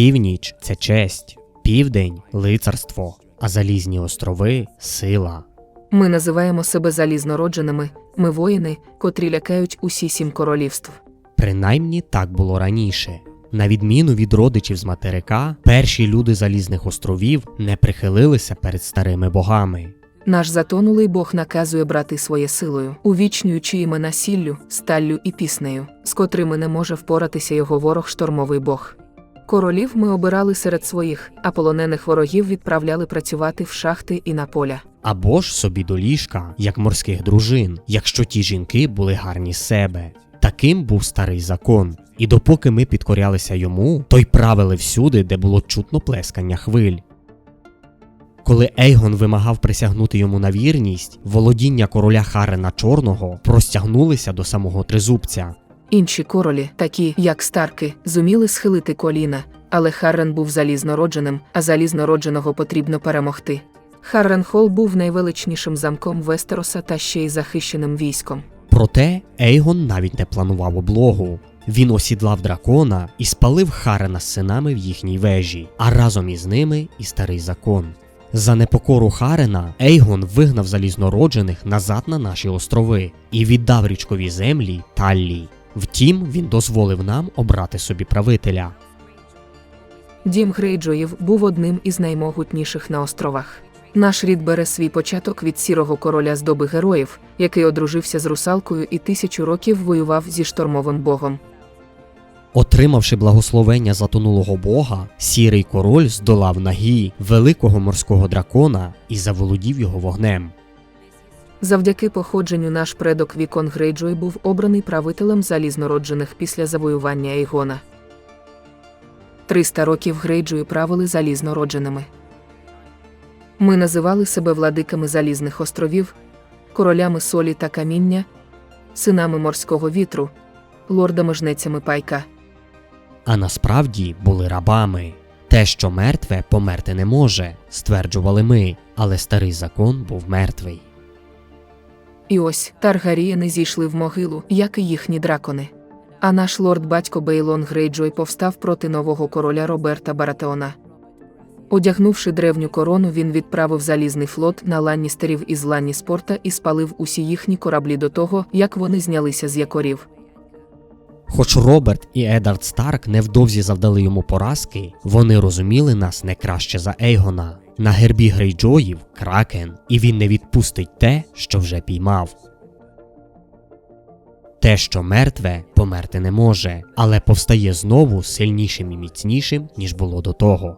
Північ це честь, південь лицарство, а залізні острови сила. Ми називаємо себе залізнородженими, ми воїни, котрі лякають усі сім королівств. Принаймні так було раніше. На відміну від родичів з материка, перші люди залізних островів не прихилилися перед старими богами. Наш затонулий Бог наказує брати своє силою, увічнюючи імена сіллю, сталлю і піснею, з котрими не може впоратися його ворог штормовий Бог. Королів ми обирали серед своїх, а полонених ворогів відправляли працювати в шахти і на поля. Або ж собі до ліжка, як морських дружин, якщо ті жінки були гарні себе. Таким був старий закон. І допоки ми підкорялися йому, то й правили всюди, де було чутно плескання хвиль. Коли Ейгон вимагав присягнути йому на вірність, володіння короля Харена Чорного простягнулися до самого тризубця. Інші королі, такі як Старки, зуміли схилити коліна, але Харрен був залізнородженим, а залізнородженого потрібно перемогти. Харренхол був найвеличнішим замком Вестероса та ще й захищеним військом. Проте Ейгон навіть не планував облогу. Він осідлав дракона і спалив Харена з синами в їхній вежі, а разом із ними і старий закон. За непокору Харена Ейгон вигнав залізнороджених назад на наші острови і віддав річкові землі Таллій. Втім, він дозволив нам обрати собі правителя. Дім Грейджоїв був одним із наймогутніших на островах. Наш рід бере свій початок від сірого короля з доби героїв, який одружився з русалкою і тисячу років воював зі штормовим богом. Отримавши благословення затонулого бога, сірий король здолав нагі великого морського дракона і заволодів його вогнем. Завдяки походженню наш предок Вікон Грейджой був обраний правителем залізнороджених після завоювання Ейгона. 300 років Грейджої правили залізнородженими. Ми називали себе владиками залізних островів, королями солі та каміння, синами морського вітру, лордами-жнецями пайка. А насправді були рабами. Те, що мертве, померти не може, стверджували ми, але старий закон був мертвий. І ось Таргарієни зійшли в могилу, як і їхні дракони. А наш лорд батько Бейлон Грейджой повстав проти нового короля Роберта Баратеона. Одягнувши древню корону, він відправив залізний флот на ланністерів із Ланніспорта і спалив усі їхні кораблі до того, як вони знялися з якорів. Хоч Роберт і Едард Старк невдовзі завдали йому поразки, вони розуміли нас не краще за Ейгона. На гербі Грейджоїв кракен, і він не відпустить те, що вже піймав. Те, що мертве, померти не може, але повстає знову сильнішим і міцнішим, ніж було до того.